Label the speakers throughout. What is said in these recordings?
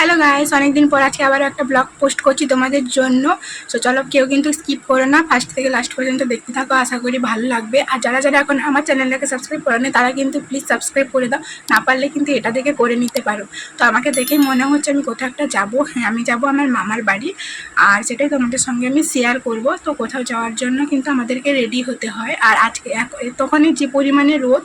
Speaker 1: Hello guys অনেকদিন পর আজকে আবার একটা ব্লগ পোস্ট করছি তোমাদের জন্য। তো চলো কেউ কিন্তু স্কিপ করো না। ফার্স্ট থেকে লাস্ট পর্যন্ত দেখতে থাকো। আশা করি ভালো লাগবে। আর যারা যারা এখন আমার চ্যানেলটাকে সাবস্ক্রাইব করে তারা কিন্তু প্লিজ সাবস্ক্রাইব করে দাও। না পারলে কিন্তু এটা দেখে করে নিতে পারো। তো আমাকে দেখেই মনে হচ্ছে আমি কোথাও একটা যাব। হ্যাঁ আমি যাব আমার মামার বাড়ি। আর সেটাই তোমাদের সঙ্গে আমি শেয়ার করব। তো কোথাও যাওয়ার জন্য কিন্তু আমাদেরকে রেডি হতে হয়। আর আজকে তখনই যে পরিমাণে রোদ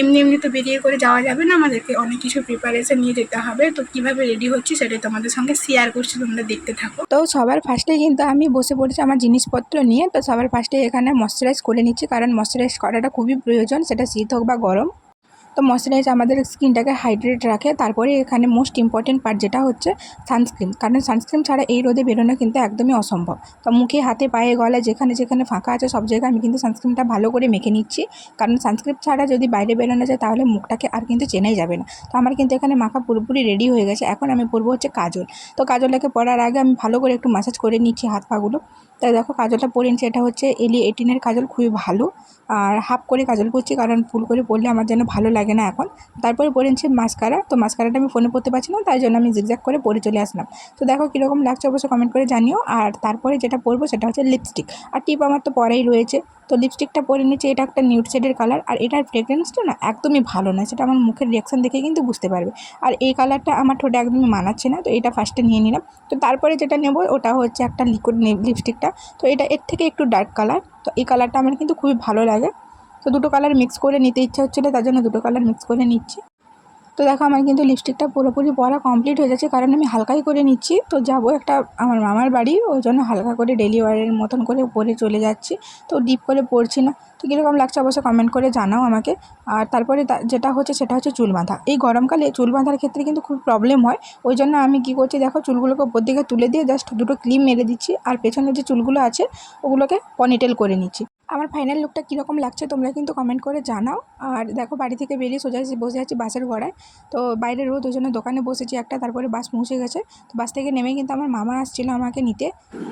Speaker 1: এমনি এমনি তো বেরিয়ে করে যাওয়া যাবে না। আমাদেরকে অনেক কিছু প্রিপারেশন নিয়ে যেতে হবে। তো কীভাবে রেডি হচ্ছি সেটাই তোমাদের সঙ্গে শেয়ার করছি, তোমরা দেখতে থাকো। তো সবার ফার্স্টে কিন্তু আমি বসে পড়েছি আমার জিনিসপত্র নিয়ে, তো সবার ফার্স্টে এখানে ময়শ্চারাইজ করে নিচ্ছি, কারণ ময়শ্চারাইজ করাটা খুবই প্রয়োজন, সেটা শীত হোক বা গরম। তো ময়শ্চারাইজ আমাদের স্কিনটাকে হাইড্রেট রাখে। তারপরে এখানে মোস্ট ইম্পর্টেন্ট পার্ট যেটা হচ্ছে সানস্ক্রিন কারণ সানস্ক্রিন ছাড়া এই রোদে বেরোনো কিন্তু একদমই অসম্ভব। তো মুখে, হাতে, পায়ে, গলায়, যেখানে যেখানে ফাঁকা আছে, সব জায়গায় আমি কিন্তু সানস্ক্রিনটা ভালো করে মেখে নিচ্ছি। কারণ সানস্ক্রিন ছাড়া যদি বাইরে বেরোনো যায়, তাহলে মুখটাকে আর কিন্তু চেনাই যাবে না। তো আমার কিন্তু এখানে মাখা পুরোপুরি রেডি হয়ে গেছে। এখন আমি পরবো হচ্ছে কাজল। তো কাজলটাকে পরার আগে আমি ভালো করে একটু মাসাজ করে নিচ্ছি হাত পাগুলো তাই দেখো কাজলটা পরে নিচ্ছি। এটা হচ্ছে এলি এটিনের কাজল, খুবই ভালো। আর হাফ করে কাজল করছি কারণ ফুল করে পরলে আমার যেন ভালো লাগে না এখন। তারপরে পরে নিচ্ছি মাস্কারা তো মাস্কারাটা আমি ফোনে পড়তে পারছি না, তাই জন্য আমি জিগজ্যাগ করে পরে চলে আসলাম। তো দেখো কীরকম লাগছে অবশ্যই কমেন্ট করে জানিও। আর তারপরে যেটা পরবো সেটা হচ্ছে লিপস্টিক আর টিপ আমার তো পরেই রয়েছে। তো লিপস্টিকটা পরে নিচ্ছি, এটা একটা নিউড শেডের কালার আর এটার ফ্রেগ্রেন্সটা না একদমই ভালো না, সেটা আমার মুখের রিয়াকশান দেখে কিন্তু বুঝতে পারবে। আর এই কালারটা আমার ঠোঁটে একদমই মানাচ্ছে না, তো এটা ফার্স্টে নিয়ে নিলাম। তো তারপরে যেটা নেব, ওটা হচ্ছে একটা লিকুইড লিপস্টিকটা তো এটা এর থেকে একটু ডার্ক কালার তো এই কালারটা আমার কিন্তু খুবই ভালো লাগে। তো দুটো কালার মিক্স করে নিতে ইচ্ছা হচ্ছিল, তার জন্য দুটো কালার মিক্স করে নিচ্ছি। তো দেখো, আমার কিন্তু লিপস্টিকটা পুরোপুরি পরা কমপ্লিট হয়ে যাচ্ছে, কারণ আমি হালকাই করে নিচ্ছি। তো যাব একটা আমার মামার বাড়ি, ওই জন্য হালকা করে ডেলি ওয়ারের মতন করে পরে চলে যাচ্ছি। তো ডিপ করে পড়ছি না। তো কীরকম লাগছে অবশ্যই কমেন্ট করে জানাও আমাকে। আর তারপরে যেটা হচ্ছে সেটা হচ্ছে চুল বাঁধা। এই গরমকালে চুল বাঁধার ক্ষেত্রে কিন্তু খুব প্রবলেম হয়। ওই জন্য আমি কী করছি, দেখো, চুলগুলোকে ওপর দিকে তুলে দিয়ে জাস্ট দুটো ক্লিম মেরে দিচ্ছি। আর পেছনে যে চুলগুলো আছে, ওগুলোকে পনিটেল করে নিচ্ছি। আমার ফাইনাল লুকটা কীরকম লাগছে তোমরা কিন্তু কমেন্ট করে জানাও। আর দেখো বাড়ি থেকে বেরিয়ে সোজা বসে আছি বাসের ঘোড়ায় তো বাইরে রোদ, ওই জন্য দোকানে বসেছি একটা, তারপরে বাস পৌঁছে গেছে। তো বাস থেকে নেমে কিন্তু আমার মামা আসছিল আমাকে নিতে।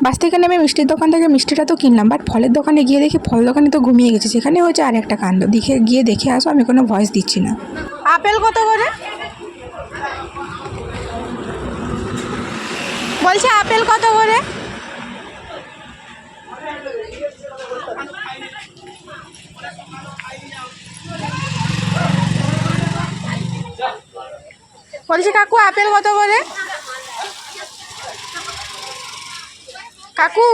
Speaker 1: বাস থেকে নেমে মিষ্টির দোকান থেকে মিষ্টিটা তো কিনলাম বাট ফলের দোকানে গিয়ে দেখি ফল দোকানে তো ঘুমিয়ে গেছে। সেখানে হয়েছে আর একটা কাণ্ড। দেখে, গিয়ে দেখে আসো, আমি কোনো ভয়েস দিচ্ছি না।
Speaker 2: আপেল কত করে? বলছে আপেল কত করে? বলছি কাকু আপেল কত করে? কাকু